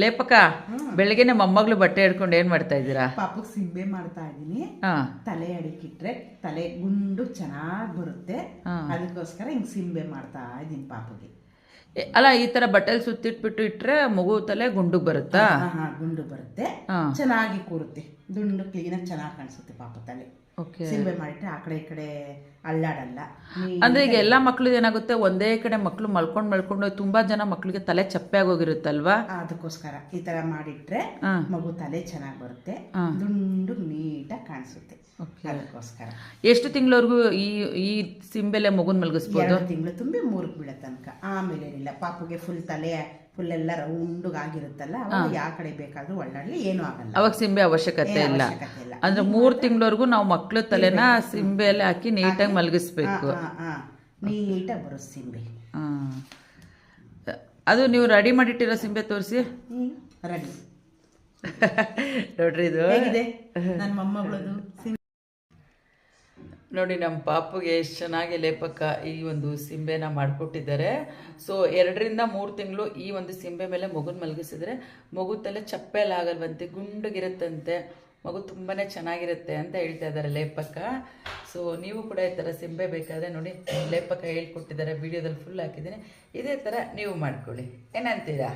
ಲೇಪಕ ಬೆಳಗ್ಗೆನೆ ಮೊಮ್ಮಗಳು ಬಟ್ಟೆ ಹಿಡ್ಕೊಂಡು ಏನ್ ಮಾಡ್ತಾ ಇದ್ದೀರಾ? ಪಾಪಕ್ಕೆ ಸಿಂಬೆ ಮಾಡ್ತಾ ಇದ್ದೀನಿ. ತಲೆ ಅಡಿಕಿಟ್ರೆ ತಲೆ ಗುಂಡು ಚೆನ್ನಾಗಿ ಬರುತ್ತೆ. ಅದಕ್ಕೋಸ್ಕರ ಹಿಂಗ್ ಸಿಂಬೆ ಮಾಡ್ತಾ ಇದ್ದೀನಿ ಪಾಪಗೆ. ಅಲ್ಲ ಈ ತರ ಬಟ್ಟೆಲ್ ಸುತ್ತಿಟ್ಬಿಟ್ಟು ಇಟ್ರೆ ಮಗು ತಲೆ ಗುಂಡು ಬರುತ್ತಾ? ಗುಂಡು ಬರುತ್ತೆ. ಚೆನ್ನಾಗಿ ಕೂರುತ್ತೆ. ದುಂಡು ಕ್ಲೀನಾಗಿ ಚೆನ್ನಾಗಿ ಕಾಣಿಸುತ್ತೆ ಪಾಪ ತಲೆ. ಸಿಂಬೆ ಮಾಡಿಟ್ರೆ ಆ ಕಡೆ ಈ ಕಡೆ ಅಲ್ಲಾಡಲ್ಲ. ಅಂದ್ರೆ ಈಗ ಎಲ್ಲಾ ಮಕ್ಳು ಏನಾಗುತ್ತೆ ಒಂದೇ ಕಡೆ ಮಕ್ಳು ಮಲ್ಕೊಂಡ್ ಮಲ್ಕೊಂಡು ತುಂಬಾ ಜನ ಮಕ್ಳಿಗೆ ತಲೆ ಚಪ್ಪೆ ಆಗೋಗಿರುತ್ತಲ್ವಾ? ಅದಕ್ಕೋಸ್ಕರ ಈ ತರ ಮಾಡಿಟ್ರೆ. ಮಗು ತಲೆ ಚೆನ್ನಾಗಿ ಬರುತ್ತೆ. ದುಂಡು ನೀಟಾಗಿ ಕಾಣಿಸುತ್ತೆ. ಅದಕ್ಕೋಸ್ಕರ. ಎಷ್ಟು ತಿಂಗಳವರೆಗೂ ಈ ಈ ಸಿಂಬೆಲೆ ಮಗುನ್ ಮಲಗಿಸ್ಬೋದು? ತಿಂಗಳು ತುಂಬಿ ಮೂರಕ್ಕೆ ಬೀಳೋ ತನಕ. ಆಮೇಲೆ ಏನಿಲ್ಲ ಪಾಪುಗೆ ಫುಲ್ ತಲೆ ಫುಲ್ ಎಲ್ಲ ರೌಂಡ್ ಆಗಿರುತ್ತಲ್ಲ ಯಾವ ಕಡೆ ಬೇಕಾದ್ರೂ ಒಳ್ಳಾಡ್ಲಿ ಏನು ಆಗಲ್ಲ. ಅವಾಗ ಸಿಂಬೆ ಅವಶ್ಯಕತೆ ಇಲ್ಲ. ಅಂದ್ರೆ ಮೂರ್ ತಿಂಗಳವರೆಗೂ ನಾವು ಮಕ್ಳು ತಲೆನ ಸಿಂಬೆಯಲ್ಲಿ ಹಾಕಿ ನೀಟಾಗಿ ಮಲಗಿಸ್ಬೇಕು. ನೀಟಾಗಿ ಬರೋ ಸಿಂಬೆ. ಅದು ನೀವು ರೆಡಿ ಮಾಡಿಟ್ಟಿರೋ ಸಿಂಬೆ ತೋರಿಸಿ. ರೆಡಿ ನೋಡ್ರಿ ಇದು. ಹೇಗಿದೆ? ನನ್ನ ಮೊಮ್ಮಗಳದು ನೋಡಿ ನಮ್ಮ ಪಾಪುಗೆ ಎಷ್ಟು ಚೆನ್ನಾಗಿ ಲೇಪಕ ಈ ಒಂದು ಸಿಂಬೆನ ಮಾಡಿಕೊಟ್ಟಿದ್ದಾರೆ. ಸೊ ಎರಡರಿಂದ ಮೂರು ತಿಂಗಳು ಈ ಒಂದು ಸಿಂಬೆ ಮೇಲೆ ಮಗುನ ಮಲಗಿಸಿದ್ರೆ ಮಗು ತಲೆ ಚಪ್ಪೆಲ್ಲ ಆಗಲ್ವಂತೆ ಗುಂಡಗಿರುತ್ತಂತೆ. ಮಗು ತುಂಬಾ ಚೆನ್ನಾಗಿರುತ್ತೆ ಅಂತ ಹೇಳ್ತಾ ಇದ್ದಾರೆ ಲೇಪಕ. ಸೊ ನೀವು ಕೂಡ ಈ ಥರ ಸಿಂಬೆ ಬೇಕಾದರೆ ನೋಡಿ. ಲೇಪಕ ಹೇಳ್ಕೊಟ್ಟಿದ್ದಾರೆ, ವಿಡಿಯೋದಲ್ಲಿ ಫುಲ್ ಹಾಕಿದ್ದೀನಿ. ಇದೇ ಥರ ನೀವು ಮಾಡ್ಕೊಳ್ಳಿ. ಏನಂತೀರಾ?